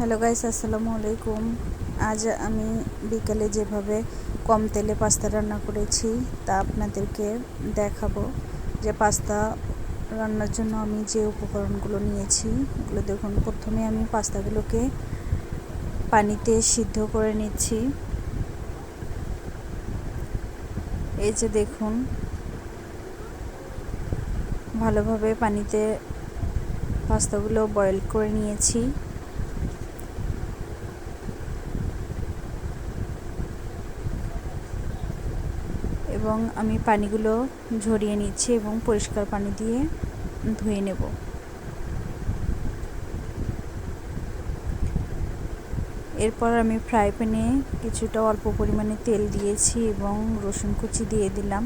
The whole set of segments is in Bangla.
হ্যালো গাইস, আসসালামু আলাইকুম। আজ আমি বিকালে যেভাবে কম তেলে পাস্তা রান্না করেছি, তা আপনাদেরকে দেখাবো। যে পাস্তা রান্নার জন্য আমি যে উপকরণগুলো নিয়েছি এগুলো দেখুন। প্রথমে আমি পাস্তাগুলোকে পানিতে সিদ্ধ করে নিচ্ছি। এই যে দেখুন, ভালোভাবে পানিতে পাস্তাগুলো বয়েল করে নিয়েছি। এবং আমি পানিগুলো ঝরিয়ে নিচ্ছি এবং পরিষ্কার পানি দিয়ে ধুয়ে নেব। এরপর আমি ফ্রাই প্যানে কিছুটা অল্প পরিমাণে তেল দিয়েছি এবং রসুন কুচি দিয়ে দিলাম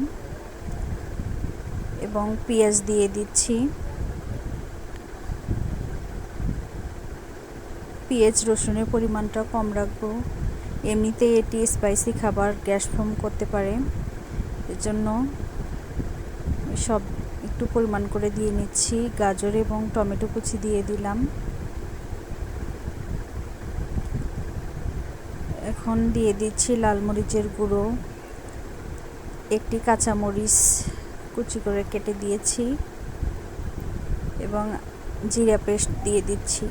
এবং পেঁয়াজ দিয়ে দিচ্ছি। পেঁয়াজ রসুনের পরিমাণটা কম রাখব। এমনিতে এটি স্পাইসি খাবার, গ্যাস ফর্ম করতে পারে। এর জন্য সব একটু পরিমাণ করে দিয়ে নিচ্ছি। গাজর এবং টমেটো কুচি দিয়ে দিলাম। এখন দিয়ে দিচ্ছি লাল মরিচের গুঁড়ো। একটি কাঁচামরিচ কুচি করে কেটে দিয়েছি এবং জিরা পেস্ট দিয়ে দিচ্ছি।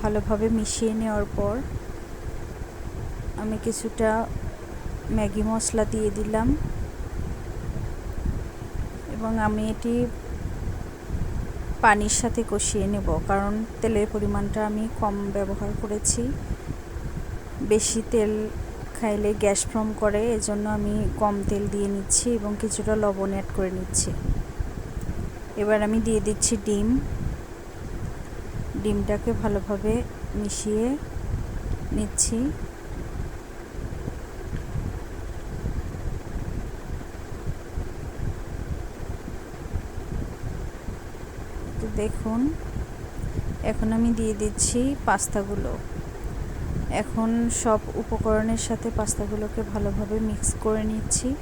ভালোভাবে মিশিয়ে নেওয়ার পর আমি কিছুটা ম্যাগি মশলা দিয়ে দিলাম। এবং আমি এটি পানির সাথে কষিয়ে নেব, কারণ তেলের পরিমাণটা আমি কম ব্যবহার করেছি। বেশি তেল খাইলে গ্যাস ফর্ম করে, এজন্য আমি কম তেল দিয়ে নিচ্ছি এবং কিছুটা লবণ অ্যাড করে নিচ্ছি। এবার আমি দিয়ে দিচ্ছি ডিম। ডিমটাকে ভালোভাবে মিশিয়ে নিচ্ছি। দেখুন, এখন আমি দিয়ে দিচ্ছি পাস্তাগুলো। এখন সব উপকরণের সাথে পাস্তাগুলোকে ভালোভাবে মিক্স করে নিচ্ছি।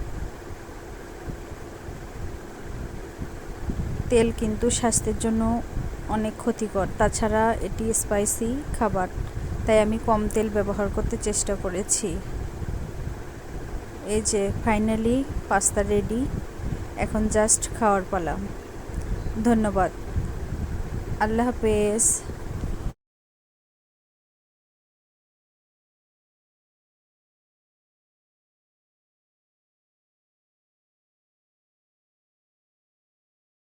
তেল কিন্তু স্বাস্থ্যের জন্য অনেক ক্ষতিকর। তাছাড়া এটি স্পাইসি খাবার, তাই আমি কম তেল ব্যবহার করতে চেষ্টা করেছি। এই যে, ফাইনালি পাস্তা রেডি। এখন জাস্ট খাওয়ার পালা। ধন্যবাদ। আল্লাহ হাফেজ।